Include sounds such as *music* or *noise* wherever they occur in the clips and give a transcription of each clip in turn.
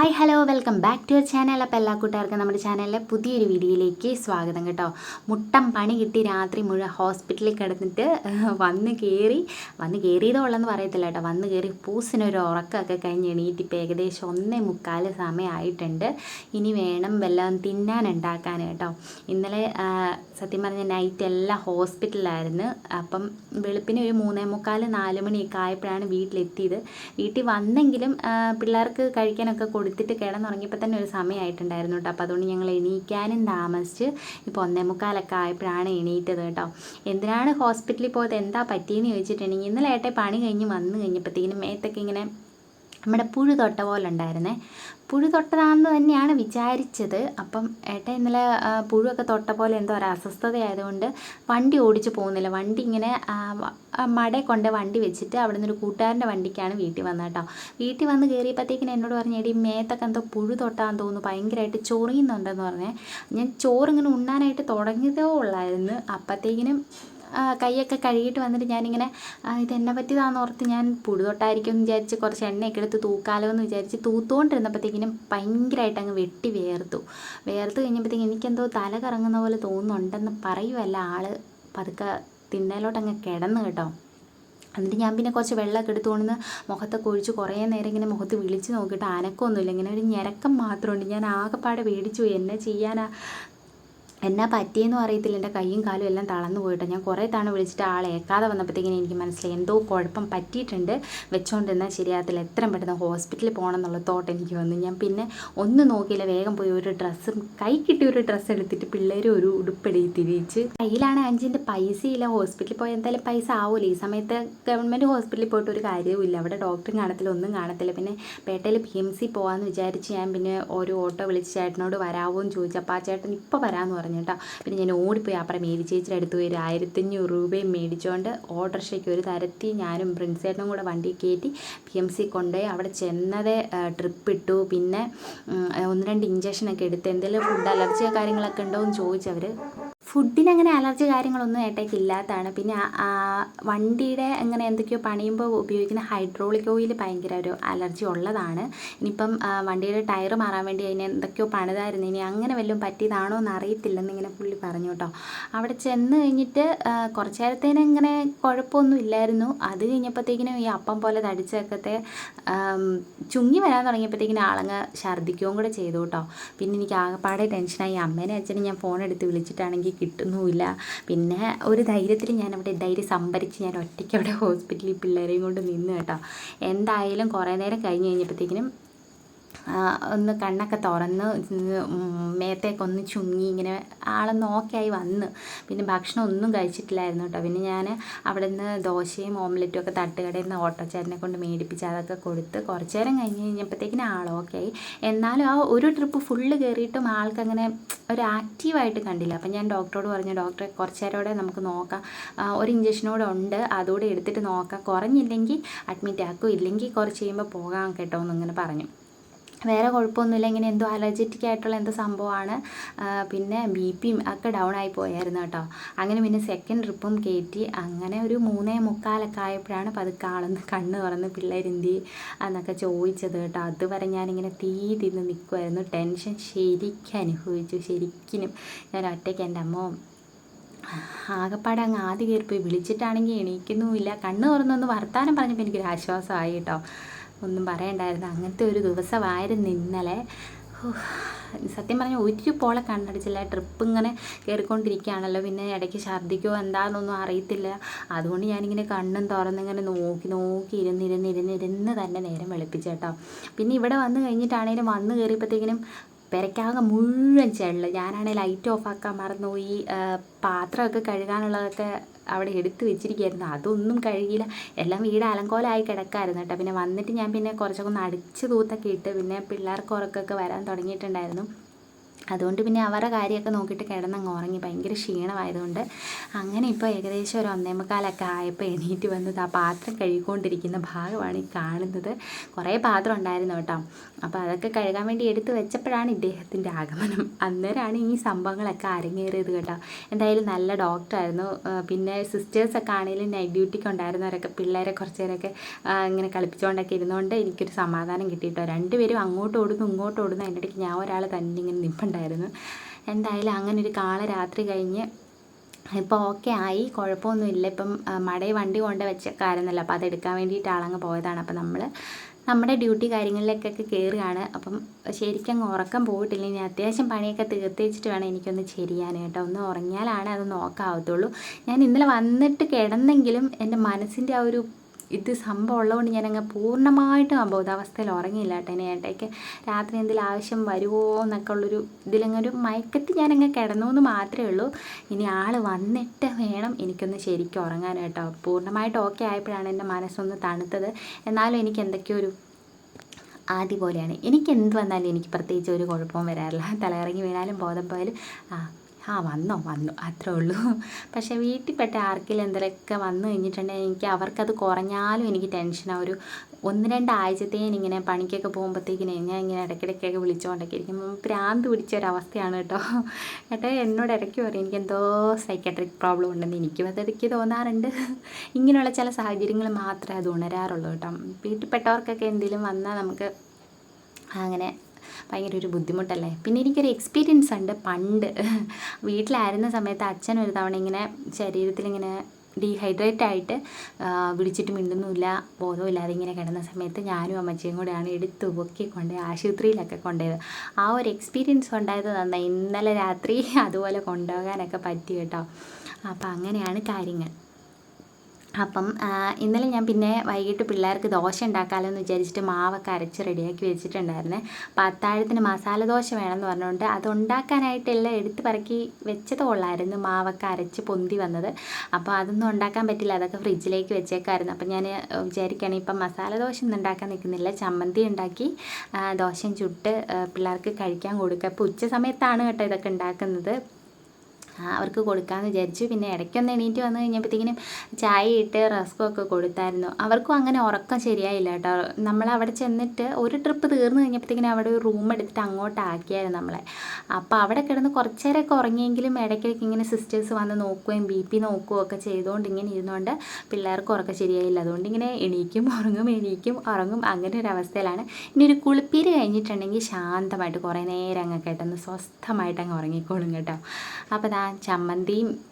Hi hello welcome back to your channel. അപ്പോൾ എല്ലാ കൂട്ടുകാർക്കും നമ്മുടെ ചാനലിലെ പുതിയൊരു വീഡിയോയിലേക്ക് സ്വാഗതം കേട്ടോ. മുട്ടം പണി കിട്ടി രാത്രി മുഴുവൻ ഹോസ്പിറ്റലിൽ കിടന്നിട്ട് വന്ന് കയറി വന്ന് കയറിയതോ ഉള്ളെന്ന് പറയത്തില്ല കേട്ടോ. വന്ന് കയറി പൂസിനൊരു ഉറക്കമൊക്കെ കഴിഞ്ഞ് എണീറ്റിപ്പോൾ ഏകദേശം ഒന്നേ മുക്കാൽ സമയമായിട്ടുണ്ട്. ഇനി വേണം വല്ലതും തിന്നാൻ ഉണ്ടാക്കാൻ കേട്ടോ. ഇന്നലെ സത്യം പറഞ്ഞ നൈറ്റ് എല്ലാം ഹോസ്പിറ്റലിലായിരുന്നു. അപ്പം വെളുപ്പിന് ഒരു മൂന്നേ മുക്കാൽ നാല് മണിയൊക്കെ ആയപ്പോഴാണ് വീട്ടിലെത്തിയത്. വീട്ടിൽ വന്നെങ്കിലും പിള്ളേർക്ക് കഴിക്കാനൊക്കെ കൊടുത്തിട്ട് കിടന്നുറങ്ങിയപ്പോൾ തന്നെ ഒരു സമയമായിട്ടുണ്ടായിരുന്നു കേട്ടോ. അപ്പോൾ അതുകൊണ്ട് ഞങ്ങൾ എണീക്കാനും താമസിച്ച് ഇപ്പോൾ ഒന്നേ മുക്കാലൊക്കെ ആയപ്പോഴാണ് എണീറ്റത് കേട്ടോ. എന്തിനാണ് ഹോസ്പിറ്റലിൽ പോയത്? എന്താ പറ്റിയെന്ന് ചോദിച്ചിട്ടുണ്ടെങ്കിൽ ഇന്നലെ ഏട്ടെ പണി കഴിഞ്ഞ് വന്നു കഴിഞ്ഞപ്പോഴത്തേക്കിനും മേത്തൊക്കെ ഇങ്ങനെ നമ്മുടെ പുഴു തൊട്ട പോലെ ഉണ്ടായിരുന്നേ. പുഴു തൊട്ടതാണെന്ന് തന്നെയാണ് വിചാരിച്ചത്. അപ്പം ഏട്ടൻ ഇന്നലെ പുഴുവൊക്കെ തൊട്ട പോലെ എന്തോ ഒരു അസ്വസ്ഥതയായതുകൊണ്ട് വണ്ടി ഓടിച്ച് പോകുന്നില്ല. വണ്ടി ഇങ്ങനെ മട കൊണ്ട് വണ്ടി വെച്ചിട്ട് അവിടെ നിന്നൊരു കൂട്ടുകാരന്റെ വണ്ടിക്കാണ് വീട്ടിൽ വന്നത് കേട്ടോ. വീട്ടിൽ വന്ന് കയറിയപ്പോഴത്തേക്കിന് എന്നോട് പറഞ്ഞു എടി മേത്തൊക്കെ എന്തോ പുഴു തൊട്ടാന്ന് തോന്നുന്നു. ഭയങ്കരമായിട്ട് ചൊറിയുന്നുണ്ടെന്ന് പറഞ്ഞേ. ഞാൻ ചോറിങ്ങനെ ഉണ്ണാനായിട്ട് തുടങ്ങിയതേ ഉള്ളായിരുന്നു. അപ്പോഴത്തേക്കിനും കൈയൊക്കെ കഴുകിയിട്ട് വന്നിട്ട് ഞാനിങ്ങനെ ഇത് എന്നെ പറ്റിയതാണെന്ന് ഓർത്ത് ഞാൻ പുഴുതൊട്ടായിരിക്കും എന്ന് വിചാരിച്ച് കുറച്ച് എണ്ണയൊക്കെ എടുത്ത് തൂക്കാലോ എന്ന് വിചാരിച്ച് തൂത്തുകൊണ്ടിരുന്നപ്പോഴത്തേക്കിനും ഭയങ്കരമായിട്ട് അങ്ങ് വെട്ടി വേർത്തു. വേർത്ത് കഴിഞ്ഞപ്പോഴത്തേക്കും എനിക്കെന്തോ തല കറങ്ങുന്ന പോലെ തോന്നുന്നുണ്ടെന്ന് പറയുമല്ല ആൾ പതുക്കെ തിന്നലോട്ട് അങ്ങ് കിടന്നു കേട്ടോ. എന്നിട്ട് ഞാൻ പിന്നെ കുറച്ച് വെള്ളമൊക്കെ എടുത്തുകൊണ്ട് മുഖത്തൊക്കെ ഒഴിച്ച് കുറേ നേരം ഇങ്ങനെ മുഖത്ത് വിളിച്ച് നോക്കിയിട്ട് അനക്കമൊന്നുമില്ല ഇങ്ങനെ ഒരു ഞരക്കം മാത്രമുണ്ട്. ഞാൻ ആകെപ്പാടെ പേടിച്ചു എന്നെ ചെയ്യാനാ? എന്നാ പറ്റിയെന്നും അറിയത്തില്ല. എന്റെ കൈയും കാലും എല്ലാം തളർന്നു പോയിട്ടോ. ഞാൻ കുറേ തവണ വിളിച്ചിട്ട് ആളെ ഏക്കാതെ വന്നപ്പോഴത്തേക്കിനും എനിക്ക് മനസ്സിലായി. എന്തോ കുഴപ്പം പറ്റിയിട്ടുണ്ട്. വെച്ചുകൊണ്ടിരുന്നാൽ ശരിയാകത്തില്ല. എത്രയും പെട്ടെന്ന് ഹോസ്പിറ്റലിൽ പോകണം എന്നുള്ള തോട്ട് എനിക്ക് വന്നു. ഞാൻ പിന്നെ ഒന്നും നോക്കിയില്ല. വേഗം പോയി ഒരു ഡ്രസ്സും കൈ കിട്ടിയ ഒരു ഡ്രസ്സ് എടുത്തിട്ട് പിള്ളേർ ഒരു ഉടുപ്പെടി തിരിച്ച്. കയ്യിലാണ് അഞ്ചിന്റെ പൈസ ഇല്ല ഹോസ്പിറ്റലിൽ പോയാൽ എന്തായാലും പൈസ ആവില്ല ഈ സമയത്ത് ഗവൺമെന്റ് ഹോസ്പിറ്റലിൽ പോയിട്ട് ഒരു കാര്യവുമില്ല അവിടെ ഡോക്ടറും കാണത്തില്ല. ഒന്നും കാണത്തില്ല. പിന്നെ പേട്ടയിൽ പി എം സി പോകാമെന്ന് വിചാരിച്ച് ഞാൻ പിന്നെ ഒരു ഓട്ടോ വിളിച്ച് ചേട്ടനോട് വരാമോ എന്ന് ചോദിച്ചു. അപ്പോൾ ആ ചേട്ടൻ ഇപ്പോൾ വരാമെന്ന് പറഞ്ഞു. കേട്ടോ പിന്നെ ഞാൻ ഓടിപ്പോയി. അപ്പുറം മേരി ചേച്ചിയുടെ അടുത്ത് പോയി ഒരു ആയിരത്തഞ്ഞൂറ് രൂപയും മേടിച്ചുകൊണ്ട് ഓട്ടോറിക്ഷയ്ക്ക് ഒരു തരത്തി ഞാനും പ്രിൻസേട്ടനും കൂടെ വണ്ടി കയറ്റി പി എം സി കൊണ്ടുപോയി. അവിടെ ചെന്നതേ ട്രിപ്പ് ഇട്ടു പിന്നെ ഒന്ന് രണ്ട് ഇഞ്ചക്ഷനൊക്കെ എടുത്ത്. എന്തെങ്കിലും ഫുഡ് അലർജിയോ കാര്യങ്ങളൊക്കെ ഉണ്ടോ എന്ന് ചോദിച്ചവർ ഫുഡിന് അങ്ങനെ അലർജി കാര്യങ്ങളൊന്നും ഏട്ടയ്ക്ക് ഇല്ലാത്തതാണ്. പിന്നെ വണ്ടിയുടെ അങ്ങനെ എന്തൊക്കെയോ പണിയുമ്പോൾ ഉപയോഗിക്കുന്ന ഹൈഡ്രോളിക് ഓയിൽ ഭയങ്കര ഒരു അലർജി ഉള്ളതാണ്. ഇനിയിപ്പം വണ്ടിയുടെ ടയർ മാറാൻ വേണ്ടി അതിന് എന്തൊക്കെയോ പണിതായിരുന്നു. ഇനി അങ്ങനെ വല്ലതും പറ്റിയതാണോ എന്ന് അറിയത്തില്ലെന്ന് ഇങ്ങനെ പുള്ളി പറഞ്ഞു കേട്ടോ. അവിടെ ചെന്ന് കഴിഞ്ഞിട്ട് കുറച്ച് നേരത്തേന് ഇങ്ങനെ കുഴപ്പമൊന്നും ഇല്ലായിരുന്നു. അത് കഴിഞ്ഞപ്പോഴത്തേക്കിനും ഈ അപ്പം പോലെ തടിച്ചൊക്കത്തെ ചുങ്ങി വരാൻ തുടങ്ങിയപ്പോഴത്തേക്കിനും ആളങ്ങ് ഛർദ്ദിക്കുകയും കൂടെ ചെയ്തു കേട്ടോ. പിന്നെ എനിക്ക് ആകെപ്പാടെ ടെൻഷനായി. അമ്മേനെ അച്ഛനെ ഞാൻ ഫോൺ എടുത്ത് വിളിച്ചിട്ടാണെങ്കിൽ കിട്ടുന്നുമില്ല. പിന്നെ ഒരു ധൈര്യത്തിൽ ഞാൻ അവിടെ ധൈര്യം സംഭരിച്ച് ഞാൻ ഒറ്റയ്ക്ക് അവിടെ ഹോസ്പിറ്റലിൽ *laughs* പിള്ളേരെയും കൊണ്ട് നിന്ന് കേട്ടോ. എന്തായാലും കുറേ നേരം കഴിഞ്ഞ് കഴിഞ്ഞപ്പോഴത്തേക്കിനും ഒന്ന് കണ്ണൊക്കെ തുറന്ന് മേത്തേക്കൊന്ന് ചുങ്ങി ഇങ്ങനെ ആളൊന്ന് നോക്കിയായി വന്ന്. പിന്നെ ഭക്ഷണം ഒന്നും കഴിച്ചിട്ടില്ലായിരുന്നു കേട്ടോ. പിന്നെ ഞാൻ അവിടെ നിന്ന് ദോശയും ഓംലെറ്റും ഒക്കെ തട്ടുകടയിൽ നിന്ന് ഓട്ടോച്ചാരനെ കൊണ്ട് മേടിപ്പിച്ച് അതൊക്കെ കൊടുത്ത് കുറച്ച് നേരം കഴിഞ്ഞ് കഴിഞ്ഞപ്പോഴത്തേക്കിനും ആൾ ഓക്കെ ആയി. എന്നാലും ആ ഒരു ട്രിപ്പ് ഫുള്ള് കയറിയിട്ടും ആൾക്കങ്ങനെ ഒരു ആക്റ്റീവായിട്ട് കണ്ടില്ല. അപ്പം ഞാൻ ഡോക്ടറോട് പറഞ്ഞു ഡോക്ടറെ കുറച്ച് നേരോടെ നമുക്ക് നോക്കാം. ഒരു ഇഞ്ചക്ഷനോടെ ഉണ്ട്. അതുകൂടെ എടുത്തിട്ട് നോക്കാം. കുറഞ്ഞില്ലെങ്കിൽ അഡ്മിറ്റ് ആക്കും. ഇല്ലെങ്കിൽ കുറച്ച് കഴിയുമ്പോൾ പോകാം കേട്ടോ എന്നിങ്ങനെ പറഞ്ഞു. വേറെ കുഴപ്പമൊന്നുമില്ല. ഇങ്ങനെ എന്തോ അലർജറ്റിക് ആയിട്ടുള്ള എന്തോ സംഭവമാണ്. പിന്നെ ബി പിയും ഒക്കെ ഡൗൺ ആയി പോയായിരുന്നു കേട്ടോ. അങ്ങനെ പിന്നെ സെക്കൻഡ് ട്രിപ്പും കയറ്റി അങ്ങനെ ഒരു മൂന്നേ മുക്കാലൊക്കെ ആയപ്പോഴാണ് പതുക്കെ ആളെന്ന് കണ്ണ് തുറന്ന് പിള്ളേരെന്തി എന്നൊക്കെ ചോദിച്ചത് കേട്ടോ. അതുവരെ ഞാനിങ്ങനെ തീ തിന്ന് നിൽക്കുമായിരുന്നു ടെൻഷൻ ശരിക്കും അനുഭവിച്ചു. ശരിക്കും ഞാൻ ഒറ്റയ്ക്ക് എന്റെ അമ്മ ആകപ്പാടെ അങ്ങ് ആദ്യം കയറിപ്പോയി. വിളിച്ചിട്ടാണെങ്കിൽ എണീക്കുന്നുമില്ല. കണ്ണ് തുറന്നൊന്ന് വർത്താനം പറഞ്ഞപ്പോൾ എനിക്കൊരു ആശ്വാസമായി കേട്ടോ. ഒന്നും പറയണ്ടായിരുന്നു. അങ്ങനത്തെ ഒരു ദിവസമായിരുന്നു ഇന്നലെ. സത്യം പറഞ്ഞാൽ ഒരു പോളെ കണ്ണടിച്ചില്ല. ട്രിപ്പ് ഇങ്ങനെ കയറിക്കൊണ്ടിരിക്കുകയാണല്ലോ. പിന്നെ ഇടയ്ക്ക് ഛർദ്ദിക്കോ എന്താണെന്നൊന്നും അറിയത്തില്ല. അതുകൊണ്ട് ഞാനിങ്ങനെ കണ്ണും തുറന്നിങ്ങനെ നോക്കി നോക്കി ഇരുന്ന് ഇരുന്ന് ഇരുന്ന് ഇരുന്ന് തന്നെ നേരം വെളുപ്പിച്ചേട്ടോ പിന്നെ ഇവിടെ വന്ന് കഴിഞ്ഞിട്ടാണേലും വന്ന് കയറിയപ്പോഴത്തേക്കിനും പെരക്കാകെ മുഴുവൻ ചെള്ള് ഞാനാണെങ്കിൽ ലൈറ്റ് ഓഫ് ആക്കാൻ മറന്നുപോയി. പാത്രമൊക്കെ കഴുകാനുള്ളതൊക്കെ അവിടെ എടുത്തു വെച്ചിരിക്കുകയായിരുന്നു. അതൊന്നും കഴിയില്ല. എല്ലാം വീട് അലങ്കോലമായി കിടക്കായിരുന്നു കേട്ടോ. പിന്നെ വന്നിട്ട് ഞാൻ പിന്നെ കുറച്ചൊക്കെ ഒന്ന് അടിച്ച് തൂത്തൊക്കെ ഇട്ട് പിന്നെ പിള്ളേർക്ക് ഉറക്കമൊക്കെ വരാൻ തുടങ്ങിയിട്ടുണ്ടായിരുന്നു. അതുകൊണ്ട് പിന്നെ അവരുടെ കാര്യമൊക്കെ നോക്കിയിട്ട് കിടന്നങ്ങ് ഉറങ്ങി. ഭയങ്കര ക്ഷീണമായതുകൊണ്ട് അങ്ങനെ ഇപ്പോൾ ഏകദേശം ഒരു ഒന്നേമുക്കാലൊക്കെ ആയപ്പോൾ എണീറ്റ് വന്നത് ആ പാത്രം കഴുകിക്കൊണ്ടിരിക്കുന്ന ഭാഗമാണ് ഈ കാണുന്നത്. കുറേ പാത്രം ഉണ്ടായിരുന്നു കേട്ടോ. അപ്പോൾ അതൊക്കെ കഴുകാൻ വേണ്ടി എടുത്തു വെച്ചപ്പോഴാണ് ഇദ്ദേഹത്തിന്റെ ആഗമനം. അന്നേരമാണ് ഈ സംഭവങ്ങളൊക്കെ അരങ്ങേറിയത് കേട്ടോ. എന്തായാലും നല്ല ഡോക്ടറായിരുന്നു പിന്നെ സിസ്റ്റേഴ്സൊക്കെ ആണെങ്കിലും നൈറ്റ് ഡ്യൂട്ടിക്ക് ഉണ്ടായിരുന്നവരൊക്കെ പിള്ളേരെ കുറച്ച് നേരമൊക്കെ ഇങ്ങനെ കളിപ്പിച്ചുകൊണ്ടൊക്കെ ഇരുന്നുകൊണ്ട് എനിക്കൊരു സമാധാനം കിട്ടിയിട്ടോ. രണ്ടുപേരും അങ്ങോട്ട് ഓടുന്നു ഇങ്ങോട്ട് ഓടുന്നു. അതിന്റെ ഇടയ്ക്ക് ഞാൻ ഒരാൾ തന്നെ ഇങ്ങനെ നിൽപ്പുണ്ടായിരുന്നു എന്തായാലും അങ്ങനെ ഒരു കാള രാത്രി കഴിഞ്ഞ് ഇപ്പോൾ ഓക്കെ ആയി. കുഴപ്പമൊന്നുമില്ല. ഇപ്പം മടയിൽ വണ്ടി കൊണ്ട് വെച്ചേക്കായിരുന്നല്ലോ. അപ്പോൾ അതെടുക്കാൻ വേണ്ടിയിട്ട് ആളങ്ങ് പോയതാണ്. അപ്പോൾ നമ്മൾ നമ്മുടെ ഡ്യൂട്ടി കാര്യങ്ങളിലേക്കൊക്കെ കയറുകയാണ് അപ്പം ശരിക്കും അങ്ങ് ഉറക്കം പോയിട്ടില്ല. ഇനി അത്യാവശ്യം പണിയൊക്കെ തീർത്തേച്ചിട്ട് വേണം എനിക്കൊന്ന് ചെരിയാൻ കേട്ടോ. ഒന്ന് ഉറങ്ങിയാലാണ് അത് നോക്കാവത്തുള്ളൂ. ഞാൻ ഇന്നലെ വന്നിട്ട് കിടന്നെങ്കിലും എന്റെ മനസ്സിന്റെ ആ ഒരു ഇത് സംഭവം ഉള്ളതുകൊണ്ട് ഞാനങ്ങ് പൂർണമായിട്ടും ആ ബോധാവസ്ഥയിൽ ഉറങ്ങിയില്ല കേട്ടോ. ഇനി ഏട്ടയ്ക്ക് രാത്രി എന്തെങ്കിലും ആവശ്യം വരുമോ എന്നൊക്കെ ഉള്ളൊരു ഇതിലങ്ങൊരു മയക്കത്തിൽ ഞാനങ്ങ് കിടന്നു എന്ന് മാത്രമേ ഉള്ളൂ. ഇനി ആൾ വന്നിട്ട് വേണം എനിക്കൊന്ന് ശരിക്കും ഉറങ്ങാൻ കേട്ടോ. പൂർണമായിട്ട് ഓക്കെ ആയപ്പോഴാണ് എന്റെ മനസ്സൊന്ന് തണുത്തത്. എന്നാലും എനിക്ക് എന്തൊക്കെയോ ഒരു ആദ്യ പോലെയാണ്. എനിക്ക് എന്ത് വന്നാലും എനിക്ക് പ്രത്യേകിച്ച് ഒരു കുഴപ്പവും വരാറില്ല. തലയിറങ്ങി വീണാലും ബോധം പോയാലും ആ ആ വന്നോ വന്നു. അത്രേ ഉള്ളൂ. പക്ഷേ വീട്ടിൽപ്പെട്ട ആർക്കെങ്കിലും എന്തെങ്കിലുമൊക്കെ വന്നു കഴിഞ്ഞിട്ടുണ്ടെങ്കിൽ എനിക്ക് അവർക്കത് കുറഞ്ഞാലും എനിക്ക് ടെൻഷനാണ് ഒരു ഒന്ന് രണ്ട് ആഴ്ചത്തേന് ഇങ്ങനെ പണിക്കൊക്കെ പോകുമ്പോഴത്തേക്കിനെ ഞാൻ ഇങ്ങനെ ഇടയ്ക്കിടയ്ക്കൊക്കെ വിളിച്ചുകൊണ്ടൊക്കെ ഇരിക്കും. പ്രാന്ത് പിടിച്ച ഒരവസ്ഥയാണ് കേട്ടോ. ഏട്ടാ എന്നോട് ഇടയ്ക്ക് പറയും എനിക്ക് എന്തോ സൈക്കാട്രിക് പ്രോബ്ലം ഉണ്ടെന്ന് എനിക്കും അതെനിക്ക് തോന്നാറുണ്ട്. ഇങ്ങനെയുള്ള ചില സാഹചര്യങ്ങൾ മാത്രമേ അത് ഉണരാറുള്ളൂ കേട്ടോ. വീട്ടിൽപ്പെട്ടവർക്കൊക്കെ എന്തെങ്കിലും വന്നാൽ നമുക്ക് അങ്ങനെ ഭയങ്കര ഒരു ബുദ്ധിമുട്ടല്ലേ? പിന്നെ എനിക്കൊരു എക്സ്പീരിയൻസ് ഉണ്ട് പണ്ട്. വീട്ടിലായിരുന്ന സമയത്ത് അച്ഛൻ ഒരു തവണ ഇങ്ങനെ ശരീരത്തിലിങ്ങനെ ഡീഹൈഡ്രേറ്റ് ആയിട്ട് വിളിച്ചിട്ട് മിണ്ടുന്നുമില്ല ബോധമില്ലാതെ ഇങ്ങനെ കിടന്ന സമയത്ത് ഞാനും അമ്മച്ചിയും കൂടെയാണ് എടുത്ത് പൊക്കി കൊണ്ട് ആശുപത്രിയിലൊക്കെ കൊണ്ടുപോയത്. ആ ഒരു എക്സ്പീരിയൻസ് ഉണ്ടായത് നന്നായി ഇന്നലെ രാത്രി അതുപോലെ കൊണ്ടുപോകാനൊക്കെ പറ്റി കേട്ടോ. അപ്പം അങ്ങനെയാണ് കാര്യങ്ങൾ. അപ്പം ഇന്നലെ ഞാൻ പിന്നെ വൈകിട്ട് പിള്ളേർക്ക് ദോശ ഉണ്ടാക്കാമല്ലോ എന്ന് വിചാരിച്ചിട്ട് മാവൊക്കെ അരച്ച് റെഡിയാക്കി വെച്ചിട്ടുണ്ടായിരുന്നേ. അപ്പോൾ അത്താഴത്തിന് മസാല ദോശ വേണമെന്ന് പറഞ്ഞുകൊണ്ട് അത് ഉണ്ടാക്കാനായിട്ടെല്ലാം എടുത്ത് പറക്കി വെച്ചത് കൊള്ളായിരുന്നു. മാവൊക്കെ അരച്ച് പൊന്തി വന്നത്. അപ്പോൾ അതൊന്നും ഉണ്ടാക്കാൻ പറ്റില്ല. അതൊക്കെ ഫ്രിഡ്ജിലേക്ക് വെച്ചേക്കായിരുന്നു. അപ്പം ഞാൻ വിചാരിക്കുകയാണ് ഇപ്പം മസാല ദോശ ഒന്നും ഉണ്ടാക്കാൻ നിൽക്കുന്നില്ല. ചമ്മന്തി ഉണ്ടാക്കി ദോശയും ചുട്ട് പിള്ളേർക്ക് കഴിക്കാൻ കൊടുക്കുക. അപ്പോൾ ഉച്ച സമയത്താണ് കേട്ടോ ഇതൊക്കെ ഉണ്ടാക്കുന്നത്. അവർക്ക് കൊടുക്കാമെന്ന് വിചാരിച്ചു. പിന്നെ ഇടയ്ക്കൊന്ന് എണീറ്റ് വന്നു കഴിഞ്ഞപ്പോഴത്തേക്കിനും ചായ ഇട്ട് റസ്കും ഒക്കെ കൊടുത്തായിരുന്നു. അവർക്കും അങ്ങനെ ഉറക്കം ശരിയായില്ല കേട്ടോ. നമ്മൾ അവിടെ ചെന്നിട്ട് ഒരു ട്രിപ്പ് തീർന്നു കഴിഞ്ഞപ്പോഴത്തേക്കിനും അവിടെ ഒരു റൂം എടുത്തിട്ട് അങ്ങോട്ട് ആക്കിയായിരുന്നു നമ്മളെ. അപ്പോൾ അവിടെ കിടന്ന് കുറച്ചേരൊക്കെ ഉറങ്ങിയെങ്കിലും ഇടയ്ക്കിടയ്ക്ക് ഇങ്ങനെ സിസ്റ്റേഴ്സ് വന്ന് നോക്കുകയും ബി പി നോക്കുകയും ഒക്കെ ചെയ്തുകൊണ്ട് ഇങ്ങനെ ഇരുന്നുകൊണ്ട് പിള്ളേർക്ക് ഉറക്കം ശരിയായില്ല. അതുകൊണ്ട് ഇങ്ങനെ എണീക്കും ഉറങ്ങും എണീക്കും ഉറങ്ങും. അങ്ങനെ ഒരു അവസ്ഥയിലാണ്. ഇനി ഒരു കുളിപ്പീര് കഴിഞ്ഞിട്ടുണ്ടെങ്കിൽ ശാന്തമായിട്ട് കുറേ നേരം അങ്ങ് കേട്ടെന്ന് സ്വസ്ഥമായിട്ട് അങ്ങ് ഉറങ്ങിക്കോളും കേട്ടോ. അപ്പോൾ ദാ Jam Mandim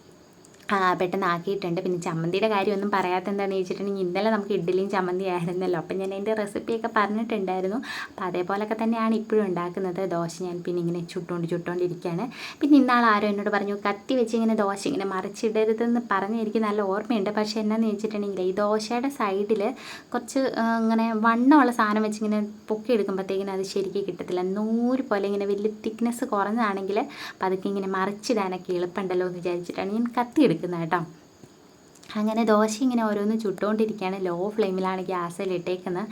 പെട്ടെന്ന് ആക്കിയിട്ടുണ്ട് പിന്നെ ചമ്മന്തിയുടെ കാര്യം ഒന്നും പറയാത്ത എന്താണെന്ന് ചോദിച്ചിട്ടുണ്ടെങ്കിൽ ഇന്നലെ നമുക്ക് ഇഡ്ഡലിയും ചമ്മന്തി ആയിരുന്നല്ലോ. അപ്പം ഞാൻ അതിന്റെ റെസിപ്പിയൊക്കെ പറഞ്ഞിട്ടുണ്ടായിരുന്നു. അപ്പോൾ അതേപോലൊക്കെ തന്നെയാണ് ഇപ്പോഴും ഉണ്ടാക്കുന്നത്. ദോശ ഞാൻ പിന്നെ ഇങ്ങനെ ചുട്ടുകൊണ്ട് ചുട്ടുകൊണ്ടിരിക്കുകയാണ് പിന്നെ ഇന്നാൾ ആരോ എന്നോട് പറഞ്ഞു കത്തി വെച്ച് ഇങ്ങനെ ദോശ ഇങ്ങനെ മറിച്ചിടരുതെന്ന് പറഞ്ഞ് എനിക്ക് നല്ല ഓർമ്മയുണ്ട്. പക്ഷേ എന്നാന്ന് ചോദിച്ചിട്ടുണ്ടെങ്കിൽ ഈ ദോശയുടെ സൈഡിൽ കുറച്ച് ഇങ്ങനെ വണ്ണമുള്ള സാധനം വെച്ച് ഇങ്ങനെ പൊക്കി എടുക്കുമ്പോഴത്തേക്കിനും അത് ശരിക്കും കിട്ടത്തില്ല. നൂറ് പോലെ ഇങ്ങനെ വലിയ തിക്നെസ് കുറഞ്ഞതാണെങ്കിൽ പതുക്കെ ഇങ്ങനെ മറിച്ചിടാനൊക്കെ എളുപ്പമുണ്ടല്ലോ എന്ന് വിചാരിച്ചിട്ടാണ് ഞാൻ കത്തി എടുക്കുന്നത്. കേട്ടോ. അങ്ങനെ ദോശ ഇങ്ങനെ ഓരോന്ന് ചുട്ടുകൊണ്ടിരിക്കുകയാണ് ലോ ഫ്ലെയിമിലാണ് ഗ്യാസിൽ ഇട്ടേക്കുന്നത്.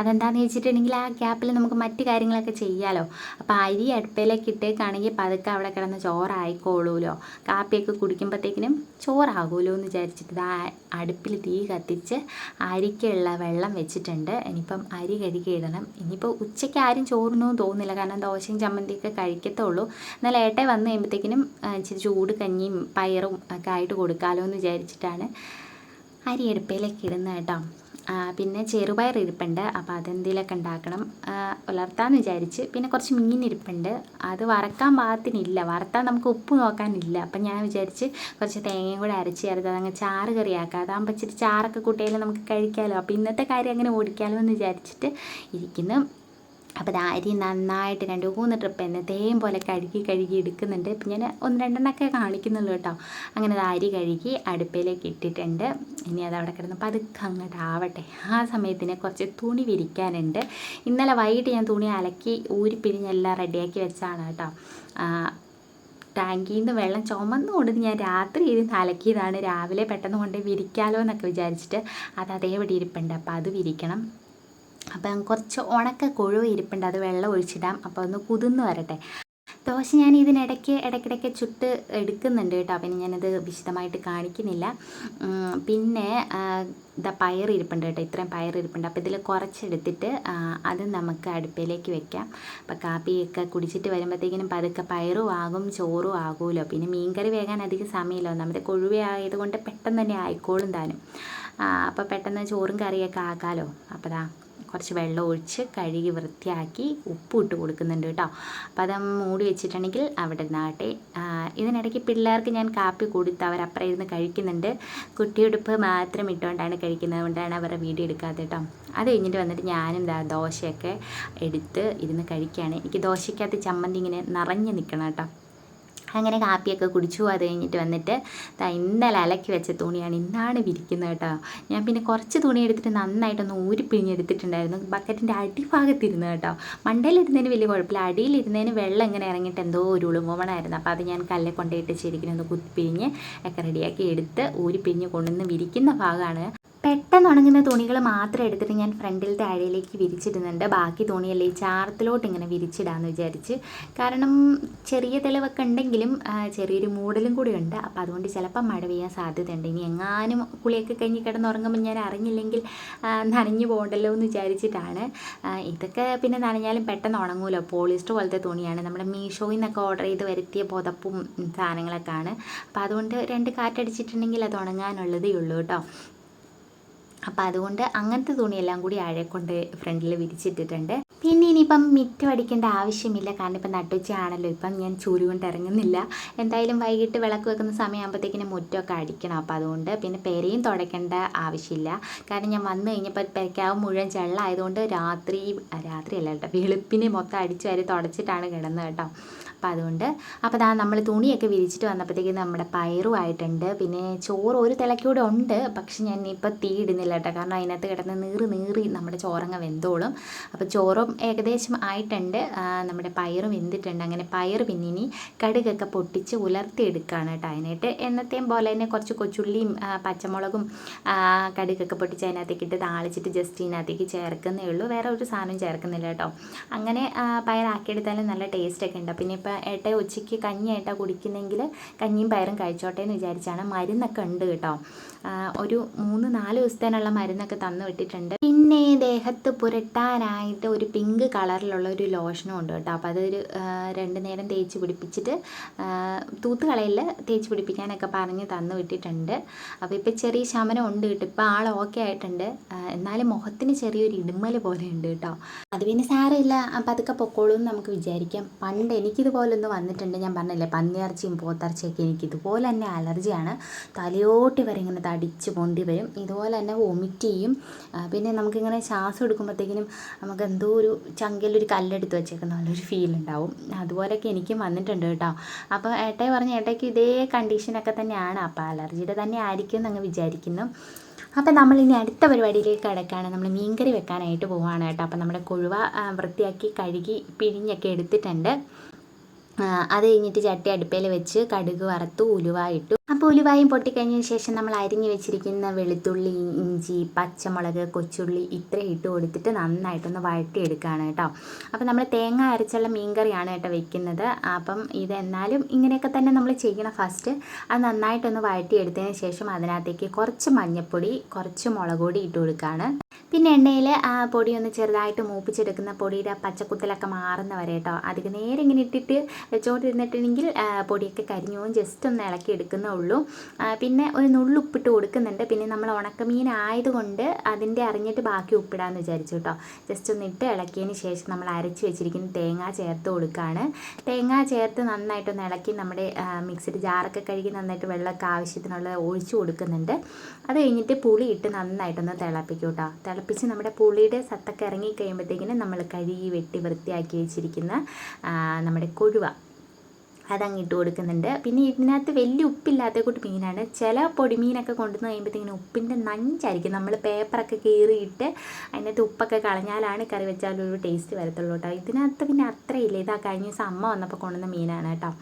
അതെന്താണെന്ന് വെച്ചിട്ടുണ്ടെങ്കിൽ ആ ഗ്യാപ്പിൽ നമുക്ക് മറ്റു കാര്യങ്ങളൊക്കെ ചെയ്യാമല്ലോ അപ്പോൾ അരി അടുപ്പയിലേക്ക് ഇട്ടേക്കാണെങ്കിൽ പതുക്കെ അവിടെ കിടന്ന് ചോറായിക്കോളൂലോ. കാപ്പിയൊക്കെ കുടിക്കുമ്പോഴത്തേക്കിനും ചോറാകുമല്ലോ എന്ന് വിചാരിച്ചിട്ട് അടുപ്പിൽ തീ കത്തിച്ച് അരിക്കുള്ള വെള്ളം വെച്ചിട്ടുണ്ട്. ഇനിയിപ്പം അരി കഴുകിയിടണം ഇനിയിപ്പോൾ ഉച്ചയ്ക്ക് ആരും ചോറിനൊന്നും തോന്നുന്നില്ല. കാരണം ദോശയും ചമ്മന്തിയൊക്കെ കഴിക്കത്തുള്ളൂ. എന്നാൽ ഏട്ടെ വന്നു കഴിയുമ്പോഴത്തേക്കിനും ഇച്ചിരി ചൂട് കഞ്ഞിയും പയറും ഒക്കെ ആയിട്ട് കൊടുക്കാമല്ലോ എന്ന് വിചാരിച്ചിട്ടാണ് അരി അടുപ്പിലേക്ക് ഇടുന്നത് കേട്ടോ. പിന്നെ ചെറുപയർ ഇരിപ്പുണ്ട്. അപ്പോൾ അതെന്തെങ്കിലുമൊക്കെ ഉണ്ടാക്കണം ഉലർത്താമെന്ന് വിചാരിച്ച് പിന്നെ കുറച്ച് മീൻ ഇരിപ്പുണ്ട് അത് വറക്കാൻ പാകത്തിനില്ല. വറുത്താൽ നമുക്ക് ഉപ്പ് നോക്കാനില്ല. അപ്പം ഞാൻ വിചാരിച്ച് കുറച്ച് തേങ്ങയും കൂടെ അരച്ച് ചേർത്ത് അതങ്ങ് ചാറ് കറിയാക്കാം. അതാകുമ്പോൾ ഇച്ചിരി ചാറൊക്കെ കൂട്ടിയാലും നമുക്ക് കഴിക്കാമല്ലോ അപ്പോൾ ഇന്നത്തെ കാര്യം അങ്ങനെ ഓടിക്കാമല്ലോ എന്ന് വിചാരിച്ചിട്ട് ഇരിക്കുന്നു. അപ്പോൾ അരി നന്നായിട്ട് രണ്ട് മൂന്ന് ട്രിപ്പ് എന്നത്തെയും പോലെ കഴുകി കഴുകി എടുക്കുന്നുണ്ട്. ഇപ്പം ഞാൻ ഒന്ന് രണ്ടെണ്ണമൊക്കെ കാണിക്കുന്നുള്ളൂ കേട്ടോ. അങ്ങനെ അത് അരി കഴുകി അടുപ്പിലേക്ക് ഇട്ടിട്ടുണ്ട്. ഇനി അത് അവിടെ കിടന്ന് പതുക്കെ അങ്ങോട്ട് ആവട്ടെ. ആ സമയത്തിന് കുറച്ച് തുണി വിരിക്കാനുണ്ട്. ഇന്നലെ വൈകിട്ട് ഞാൻ തുണി അലക്കി ഊരിപ്പിരിഞ്ഞെല്ലാം റെഡിയാക്കി വെച്ചാണ് കേട്ടോ. ടാങ്കിൽ നിന്ന് വെള്ളം ചുമന്നുകൊണ്ട് ഞാൻ രാത്രി ഇരുന്ന് അലക്കിയതാണ്. രാവിലെ പെട്ടെന്ന് കൊണ്ട് വിരിക്കാലോ എന്നൊക്കെ വിചാരിച്ചിട്ട് അത് അതേപടി ഇരിപ്പുണ്ട്. അപ്പോൾ അത് വിരിക്കണം. അപ്പം കുറച്ച് ഉണക്ക കൊഴുവ് ഇരിപ്പുണ്ട് അത് വെള്ളം ഒഴിച്ചിടാം. അപ്പോൾ ഒന്ന് കുതിർന്ന് വരട്ടെ. ദോശ ഞാൻ ഇതിനിടയ്ക്ക് ഇടയ്ക്കിടയ്ക്ക് ചുട്ട് എടുക്കുന്നുണ്ട് കേട്ടോ. പിന്നെ ഞാനത് വിശദമായിട്ട് കാണിക്കുന്നില്ല. പിന്നെ ഇതാ പയർ ഇരിപ്പുണ്ട് കേട്ടോ. ഇത്രയും പയർ ഇരിപ്പുണ്ട്. അപ്പോൾ ഇതിൽ കുറച്ചെടുത്തിട്ട് അത് നമുക്ക് അടുപ്പിലേക്ക് വെക്കാം. അപ്പോൾ കാപ്പിയൊക്കെ കുടിച്ചിട്ട് വരുമ്പോഴത്തേക്കിനും പതുക്കെ പയറും ആകും ചോറും ആകുമല്ലോ. പിന്നെ മീൻകറി വേകാൻ അധികം സമയമില്ല. ഒന്നാമത് കൊഴുവ ആയതുകൊണ്ട് പെട്ടെന്ന് തന്നെ ആയിക്കോളും താനും. അപ്പോൾ പെട്ടെന്ന് ചോറും കറിയൊക്കെ ആക്കാമല്ലോ അപ്പോൾ കുറച്ച് വെള്ളം ഒഴിച്ച് കഴുകി വൃത്തിയാക്കി ഉപ്പ് ഇട്ട് കൊടുക്കുന്നുണ്ട് കേട്ടോ. അപ്പോൾ അത് മൂടി വെച്ചിട്ടുണ്ടെങ്കിൽ അവിടെ നിന്നാകട്ടെ. ഇതിനിടയ്ക്ക് പിള്ളേർക്ക് ഞാൻ കാപ്പി കൊടുത്ത് അവരപ്പുറം ഇരുന്ന് കഴിക്കുന്നുണ്ട്. കുട്ടിയുടുപ്പ് മാത്രം ഇട്ടുകൊണ്ടാണ് കഴിക്കുന്നത്. കൊണ്ടാണ് അവരുടെ വീഡിയോ എടുക്കാത്തത് കേട്ടോ. അത് കഴിഞ്ഞിട്ട് വന്നിട്ട് ഞാനും ദോശയൊക്കെ എടുത്ത് ഇരുന്ന് കഴിക്കുകയാണ്. എനിക്ക് ദോശയ്ക്കകത്ത് ചമ്മന്തി ഇങ്ങനെ നിറഞ്ഞ് നിൽക്കണം കേട്ടോ. അങ്ങനെ കാപ്പിയൊക്കെ കുടിച്ചു അത് കഴിഞ്ഞിട്ട് വന്നിട്ട് ഇന്നലെ അലക്കി വെച്ച തുണിയാണ് ഇന്നാണ് വിരിക്കുന്നത് കേട്ടോ. ഞാൻ പിന്നെ കുറച്ച് തുണി എടുത്തിട്ട് നന്നായിട്ടൊന്ന് ഊരിപ്പിഴിഞ്ഞെടുത്തിട്ടുണ്ടായിരുന്നു. ബക്കറ്റിന്റെ അടിഭാഗത്തിരുന്ന് കേട്ടോ. മണ്ടയിലിരുന്നതിന് വലിയ കുഴപ്പമില്ല. അടിയിലിരുന്നതിന് വെള്ളം ഇങ്ങനെ ഇറങ്ങിയിട്ട് എന്തോ ഒരു ഉളുമണമായിരുന്നു അപ്പോൾ അത് ഞാൻ കല്ലെ കൊണ്ടിട്ട് ശരിക്കും ഒന്ന് കുത്തിപ്പിഴിഞ്ഞ് ഒക്കെ റെഡിയാക്കി എടുത്ത് ഊരിപ്പിഴിഞ്ഞ് കൊണ്ടുവന്ന് വിരിക്കുന്ന ഭാഗമാണ് പെട്ടെന്ന് ഉണങ്ങുന്ന തുണികൾ മാത്രം എടുത്തിട്ട് ഞാൻ ഫ്രണ്ടിലത്തെ അഴയിലേക്ക് വിരിച്ചിടുന്നുണ്ട്. ബാക്കി തുണിയല്ലേ ചാർത്തിലോട്ട് ഇങ്ങനെ വിരിച്ചിടാമെന്ന് വിചാരിച്ച്. കാരണം ചെറിയ തെളിവൊക്കെ ഉണ്ടെങ്കിലും ചെറിയൊരു മൂടലും കൂടി ഉണ്ട്. അപ്പോൾ അതുകൊണ്ട് ചിലപ്പോൾ മഴ പെയ്യാൻ സാധ്യതയുണ്ട്. ഇനി എങ്ങാനും കുളിയൊക്കെ കഴിഞ്ഞ് കിടന്നുറങ്ങുമ്പോൾ ഞാൻ അറിഞ്ഞില്ലെങ്കിൽ നനഞ്ഞു പോകണ്ടല്ലോ എന്ന് വിചാരിച്ചിട്ടാണ്. ഇതൊക്കെ പിന്നെ നനഞ്ഞാലും പെട്ടെന്ന് ഉണങ്ങൂലോ. പോളിസ്റ്റർ പോലത്തെ തുണിയാണ്. നമ്മുടെ മീഷോയിൽ നിന്നൊക്കെ ഓർഡർ ചെയ്ത് വരുത്തിയ പുതപ്പും സാധനങ്ങളൊക്കെയാണ്. അപ്പോൾ അതുകൊണ്ട് രണ്ട് കാറ്റടിച്ചിട്ടുണ്ടെങ്കിൽ അത് ഉണങ്ങാനുള്ളതേ ഉള്ളൂ കേട്ടോ. അപ്പോൾ അതുകൊണ്ട് അങ്ങനത്തെ തുണിയെല്ലാം കൂടി അഴെ കൊണ്ട് ഫ്രണ്ടിൽ വിരിച്ചിട്ടിട്ടുണ്ട്. പിന്നെ ഇനിയിപ്പം മിറ്റ് അടിക്കേണ്ട ആവശ്യമില്ല. കാരണം ഇപ്പം നട്ടുച്ചയാണല്ലോ. ഇപ്പം ഞാൻ ചൂരി കൊണ്ട് ഇറങ്ങുന്നില്ല. എന്തായാലും വൈകിട്ട് വിളക്ക് വെക്കുന്ന സമയമാകുമ്പോഴത്തേക്കിനും മുറ്റമൊക്കെ അടിക്കണം. അപ്പോൾ അതുകൊണ്ട് പിന്നെ പെരയും തുടയ്ക്കേണ്ട ആവശ്യമില്ല. കാരണം ഞാൻ വന്നു കഴിഞ്ഞപ്പോൾ പെരക്കാവ് മുഴുവൻ ചെള്ളായതുകൊണ്ട് രാത്രി രാത്രിയല്ല കേട്ടോ വെളുപ്പിനെ മൊത്തം അടിച്ചു വരെ തുടച്ചിട്ടാണ് കിടന്നത് കേട്ടോ. അപ്പം അതുകൊണ്ട് അപ്പോൾ ദാ നമ്മൾ തുണിയൊക്കെ വിരിച്ചിട്ട് വന്നപ്പോഴത്തേക്കും നമ്മുടെ പയറും ആയിട്ടുണ്ട്. പിന്നെ ചോറ് ഒരു തിളക്കൂടെ ഉണ്ട്. പക്ഷെ ഞാൻ ഇപ്പോൾ തീ ഇടുന്നില്ല കേട്ടോ. കാരണം അതിനകത്ത് കിടന്ന് നീറി നീറി നമ്മുടെ ചോറങ്ങ വെന്തോളും. അപ്പോൾ ചോറും ഏകദേശം ആയിട്ടുണ്ട്. നമ്മുടെ പയറും വെന്തിട്ടുണ്ട്. അങ്ങനെ പയർ പിന്നെ ഇനി കടുകൊക്കെ പൊട്ടിച്ച് ഉലർത്തിയെടുക്കുകയാണ് കേട്ടോ അതിനായിട്ട്. എന്നത്തെയും പോലെ തന്നെ കുറച്ച് കൊച്ചുള്ളിയും പച്ചമുളകും കടുകൊക്കെ പൊട്ടിച്ച് അതിനകത്തേക്ക് ഇട്ട് താളിച്ചിട്ട് ജസ്റ്റ് ഇതിനകത്തേക്ക് ചേർക്കുന്നേ ഉള്ളൂ. വേറെ ഒരു സാധനം ചേർക്കുന്നില്ല കേട്ടോ. അങ്ങനെ പയറാക്കിയെടുത്താലും നല്ല ടേസ്റ്റ് ഒക്കെ ഉണ്ട്. പിന്നെ ഇപ്പോൾ ഏട്ട ഉച്ചയ്ക്ക് കഞ്ഞിയായിട്ടാണ് കുടിക്കുന്നെങ്കിൽ കഞ്ഞിയും പയറും കഴിച്ചോട്ടെ എന്ന് വിചാരിച്ചാണ്. മരുന്നൊക്കെ ഉണ്ട് കേട്ടോ. ഒരു മൂന്ന് നാല് ദിവസത്തേനുള്ള മരുന്നൊക്കെ തന്നു വിട്ടിട്ടുണ്ട്. പിന്നെ ദേഹത്ത് പുരട്ടാനായിട്ട് ഒരു പിങ്ക് കളറിലുള്ള ഒരു ലോഷനും ഉണ്ട് കേട്ടോ. അപ്പോൾ അതൊരു രണ്ട് നേരം തേച്ച് പിടിപ്പിച്ചിട്ട് തൂത്ത് കളയിൽ തേച്ച് പിടിപ്പിക്കാനൊക്കെ പറഞ്ഞ് തന്നു വിട്ടിട്ടുണ്ട്. അപ്പോൾ ഇപ്പോൾ ചെറിയ ശമനം ഉണ്ട് കേട്ടോ. ഇപ്പോൾ ആൾ ഓക്കെ ആയിട്ടുണ്ട്. എന്നാലും മുഖത്തിന് ചെറിയൊരു ഇടുമ്മൽ പോലെ ഉണ്ട് കേട്ടോ. അത് പിന്നെ സാരമില്ല. അപ്പോൾ അതൊക്കെ പൊക്കോളൂ എന്ന് നമുക്ക് വിചാരിക്കാം. പണ്ട് എനിക്കിതുപോലൊന്ന് വന്നിട്ടുണ്ട്. ഞാൻ പറഞ്ഞില്ലേ പന്നിയിറച്ചിയും പോത്തിറച്ചിയൊക്കെ എനിക്ക് ഇതുപോലെ തന്നെ അലർജിയാണ്. തലയോട്ടി വരെ ഇങ്ങനെ തടിച്ച് പൊന്തി വരും. ഇതുപോലെ തന്നെ വൊമിറ്റ് ചെയ്യും. പിന്നെ പിന്നെ നമുക്കിങ്ങനെ ശ്വാസം എടുക്കുമ്പോഴത്തേക്കിനും നമുക്ക് എന്തോ ഒരു ചങ്കലൊരു കല്ലെടുത്ത് വെച്ചേക്കുന്ന നല്ലൊരു ഫീൽ ഉണ്ടാവും. അതുപോലെയൊക്കെ എനിക്കും വന്നിട്ടുണ്ട് കേട്ടോ. അപ്പോൾ ഏട്ടയെ പറഞ്ഞ ഏട്ടയ്ക്ക് ഇതേ കണ്ടീഷനൊക്കെ തന്നെയാണ്. അപ്പോൾ അലർജിയുടെ തന്നെ ആയിരിക്കും എന്ന് എന്നങ്ങ് വിചാരിക്കുന്നു. അപ്പം നമ്മൾ ഇനി അടുത്ത പരിപാടിയിലേക്ക് കിടക്കുകയാണ് നമ്മൾ മീൻകറി വെക്കാനായിട്ട് പോവുകയാണ് കേട്ടോ. അപ്പം നമ്മുടെ കൊഴുവ വൃത്തിയാക്കി കഴുകി പിഴിഞ്ഞൊക്കെ എടുത്തിട്ടുണ്ട്. അത് കഴിഞ്ഞിട്ട് ചട്ടി അടുപ്പയിൽ വെച്ച് കടുക് വറുത്ത് ഉലുവ ഇട്ടു. അപ്പോൾ ഉലുവായും പൊട്ടിക്കഴിഞ്ഞതിന് ശേഷം നമ്മൾ അരിഞ്ഞ് വെച്ചിരിക്കുന്ന വെളുത്തുള്ളി ഇഞ്ചി പച്ചമുളക് കൊച്ചുള്ളി ഇത്രയും ഇട്ട് കൊടുത്തിട്ട് നന്നായിട്ടൊന്ന് വഴട്ടിയെടുക്കുകയാണ് കേട്ടോ. അപ്പോൾ നമ്മൾ തേങ്ങ അരച്ചുള്ള മീൻകറിയാണ് കേട്ടോ വെക്കുന്നത്. അപ്പം ഇതെന്നാലും ഇങ്ങനെയൊക്കെ തന്നെ നമ്മൾ ചെയ്യണം ഫസ്റ്റ്. അത് നന്നായിട്ടൊന്ന് വഴട്ടിയെടുത്തതിന് ശേഷം അതിനകത്തേക്ക് കുറച്ച് മഞ്ഞൾപ്പൊടി കുറച്ച് മുളക് പൊടി ഇട്ട് കൊടുക്കുകയാണ് പിന്നെ എണ്ണയിൽ ആ പൊടി ഒന്ന് ചെറുതായിട്ട് മൂപ്പിച്ചെടുക്കുന്ന പൊടിയുടെ പച്ചക്കുത്തലൊക്കെ മാറുന്ന വരെ കേട്ടോ അധികം നേരം ഇങ്ങനെ ഇട്ടിട്ട് വെച്ചോണ്ടിരുന്നിട്ടുണ്ടെങ്കിൽ പൊടിയൊക്കെ കരിഞ്ഞു പോകും ജസ്റ്റ് ഒന്ന് ഇളക്കി എടുക്കുന്നേ ഉള്ളൂ. പിന്നെ ഒരു നുള്ളുപ്പിട്ട് കൊടുക്കുന്നുണ്ട്. പിന്നെ നമ്മൾ ഉണക്കമീൻ ആയതുകൊണ്ട് അതിന്റെ അറിഞ്ഞിട്ട് ബാക്കി ഉപ്പിടാമെന്ന് വിചാരിച്ചു കേട്ടോ ജസ്റ്റ് ഒന്ന് ഇട്ട് ഇളക്കിയതിന് ശേഷം നമ്മൾ അരച്ച് വെച്ചിരിക്കുന്ന തേങ്ങ ചേർത്ത് കൊടുക്കുകയാണ് തേങ്ങ ചേർത്ത് നന്നായിട്ടൊന്ന് ഇളക്കി നമ്മുടെ മിക്സിഡ് ജാറൊക്കെ കഴുകി നന്നായിട്ട് വെള്ളമൊക്കെ ആവശ്യത്തിനുള്ള ഒഴിച്ചു കൊടുക്കുന്നുണ്ട്. അത് കഴിഞ്ഞിട്ട് പുളി ഇട്ട് നന്നായിട്ടൊന്ന് തിളപ്പിക്കും കേട്ടോ തിളപ്പിച്ച് നമ്മുടെ പുളിയുടെ സത്തൊക്കെ ഇറങ്ങി കഴിയുമ്പോഴത്തേക്കിനും നമ്മൾ കഴുകി വെട്ടി വൃത്തിയാക്കി വെച്ചിരിക്കുന്ന നമ്മുടെ കൊഴുവ. അതങ്ങ് ഇട്ട് കൊടുക്കുന്നുണ്ട്. പിന്നെ ഇതിനകത്ത് വലിയ ഉപ്പില്ലാത്ത കൂട്ട് മീനാണ്. ചില പൊടിമീനൊക്കെ കൊണ്ടുവന്ന് കഴിയുമ്പോഴത്തേക്കിനും ഉപ്പിന്റെ നഞ്ചായിരിക്കും. നമ്മൾ പേപ്പറൊക്കെ കീറിയിട്ട് അതിനകത്ത് ഉപ്പൊക്കെ കളഞ്ഞാലാണ് കറി വെച്ചാലൊരു ടേസ്റ്റ് വരത്തുള്ളൂ കേട്ടോ. ഇതിനകത്ത് പിന്നെ അത്രയില്ല. ഇതാ കഴിഞ്ഞ ദിവസം അമ്മ വന്നപ്പോൾ കൊണ്ടുവന്ന മീനാണ് കേട്ടോ.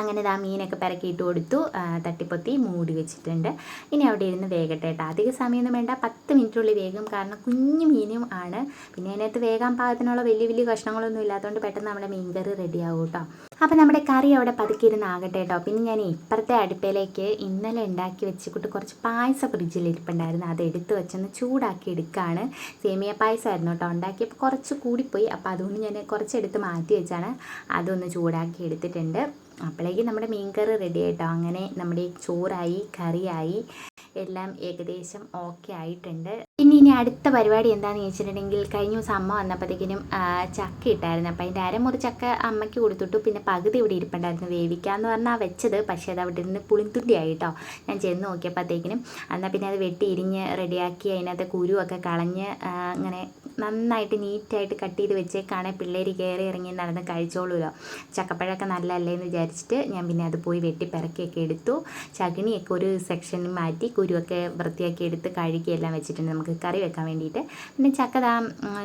അങ്ങനെ ഇതാ മീനൊക്കെ പെരക്കിയിട്ട് കൊടുത്തു ആ, തട്ടിപ്പൊത്തി മൂടി വെച്ചിട്ടുണ്ട്. ഇനി അവിടെ ഇരുന്ന് വേഗട്ടെ കേട്ടോ അധിക സമയമൊന്നും വേണ്ട. പത്ത് മിനിറ്റുള്ളിൽ വേഗം. കാരണം കുഞ്ഞു മീനും ആണ്. പിന്നെ അതിനകത്ത് വേഗം പാകത്തിനുള്ള വലിയ വലിയ കഷ്ണങ്ങളൊന്നും ഇല്ലാത്തതുകൊണ്ട് പെട്ടെന്ന് നമ്മുടെ മീൻകറി റെഡിയാവും കേട്ടോ അപ്പോൾ നമ്മുടെ കറി അവിടെ പതുക്കിയിരുന്ന് ആകട്ടെ കേട്ടോ പിന്നെ ഞാൻ ഇപ്പുറത്തെ അടുപ്പയിലേക്ക് ഇന്നലെ ഉണ്ടാക്കി വെച്ചിട്ട് കുറച്ച് പായസം ഫ്രിഡ്ജിൽ ഇരിപ്പുണ്ടായിരുന്നു. അത് എടുത്ത് വെച്ചൊന്ന് ചൂടാക്കി എടുക്കുകയാണ് സേമിയ പായസമായിരുന്നു കേട്ടോ ഉണ്ടാക്കിയപ്പോൾ കുറച്ച് കൂടിപ്പോയി. അപ്പോൾ അതുകൊണ്ട് ഞാൻ കുറച്ചെടുത്ത് മാറ്റി വെച്ചാണ്. അതൊന്ന് ചൂടാക്കി എടുത്തിട്ടുണ്ട്. അപ്പോഴേക്കും നമ്മുടെ മീൻകറി റെഡി ആയിട്ടോ? അങ്ങനെ നമ്മുടെ ചോറായി കറിയായി എല്ലാം ഏകദേശം ഓക്കെ ആയിട്ടുണ്ട്. ഇനി ഇനി അടുത്ത പരിപാടി എന്താണെന്ന് ചോദിച്ചിട്ടുണ്ടെങ്കിൽ കഴിഞ്ഞ ദിവസം അമ്മ വന്നപ്പോഴത്തേക്കിനും ചക്ക ഇട്ടായിരുന്നു. അപ്പോൾ അതിന്റെ അരമുറി ചക്ക അമ്മയ്ക്ക് കൊടുത്തിട്ടു. പിന്നെ പകുതി ഇവിടെ ഇരിപ്പുണ്ടായിരുന്നു. വേവിക്കാമെന്ന് പറഞ്ഞാൽ വെച്ചത്. പക്ഷേ അത് അവിടെ നിന്ന് പുളിന്തുണ്ടി ആയിട്ടോ. ഞാൻ ചെന്ന് നോക്കിയപ്പോഴത്തേക്കിനും എന്നാൽ പിന്നെ അത് വെട്ടി ഇരിഞ്ഞ് റെഡിയാക്കി അതിനകത്ത് കുരുവൊക്കെ കളഞ്ഞ് അങ്ങനെ നന്നായിട്ട് നീറ്റായിട്ട് കട്ട് ചെയ്ത് വെച്ചേക്കാണ് പിള്ളേർ കയറി ഇറങ്ങി നടന്ന് കഴിച്ചോളൂല്ലോ ചക്കപ്പഴമൊക്കെ നല്ലതല്ലേ എന്ന് വിചാരിച്ചിട്ട് ഞാൻ പിന്നെ അത് പോയി വെട്ടി പിറക്കിയൊക്കെ എടുത്തു. ചകിണിയൊക്കെ ഒരു സെക്ഷനിൽ മാറ്റി കുരുവൊക്കെ വൃത്തിയാക്കി എടുത്ത് കഴുകിയെല്ലാം വെച്ചിട്ടുണ്ട്. നമുക്ക് കറി വെക്കാൻ വേണ്ടിയിട്ട്. പിന്നെ ചക്കതാ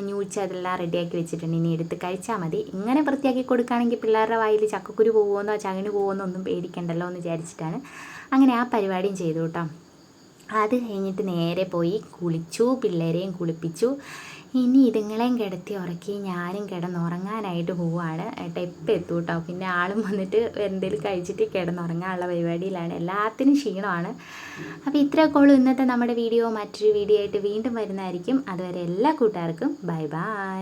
ഞൂച്ച അതെല്ലാം റെഡിയാക്കി വെച്ചിട്ടുണ്ട്. ഇനി എടുത്ത് കഴിച്ചാൽ മതി. ഇങ്ങനെ വൃത്തിയാക്കി കൊടുക്കുകയാണെങ്കിൽ പിള്ളേരുടെ വായിൽ ചക്കക്കുരു പോകുമെന്നോ ചകിണി പോകുമെന്നോ ഒന്നും പേടിക്കണ്ടല്ലോ എന്ന് വിചാരിച്ചിട്ടാണ് അങ്ങനെ ആ പരിപാടിയും ചെയ്തു കേട്ടോ. അത് കഴിഞ്ഞിട്ട് നേരെ പോയി കുളിച്ചു. പിള്ളേരെയും കുളിപ്പിച്ചു. ഇനി ഇതുങ്ങളെയും കിടത്തി ഉറക്കി ഞാനും കിടന്നുറങ്ങാനായിട്ട് പോവുകയാണ് ഏട്ടാ ഇപ്പം എത്തും കേട്ടോ പിന്നെ ആളും വന്നിട്ട് എന്തെങ്കിലും കഴിച്ചിട്ട് കിടന്നുറങ്ങാനുള്ള പരിപാടിയിലാണ്. എല്ലാത്തിനും ക്ഷീണമാണ്. അപ്പോൾ ഇത്രയൊക്കെ ഉള്ളൂ ഇന്നത്തെ നമ്മുടെ വീഡിയോ. മറ്റൊരു വീഡിയോ ആയിട്ട് വീണ്ടും വരുന്നതായിരിക്കും. അതുവരെ എല്ലാ കൂട്ടുകാർക്കും ബൈ ബൈ.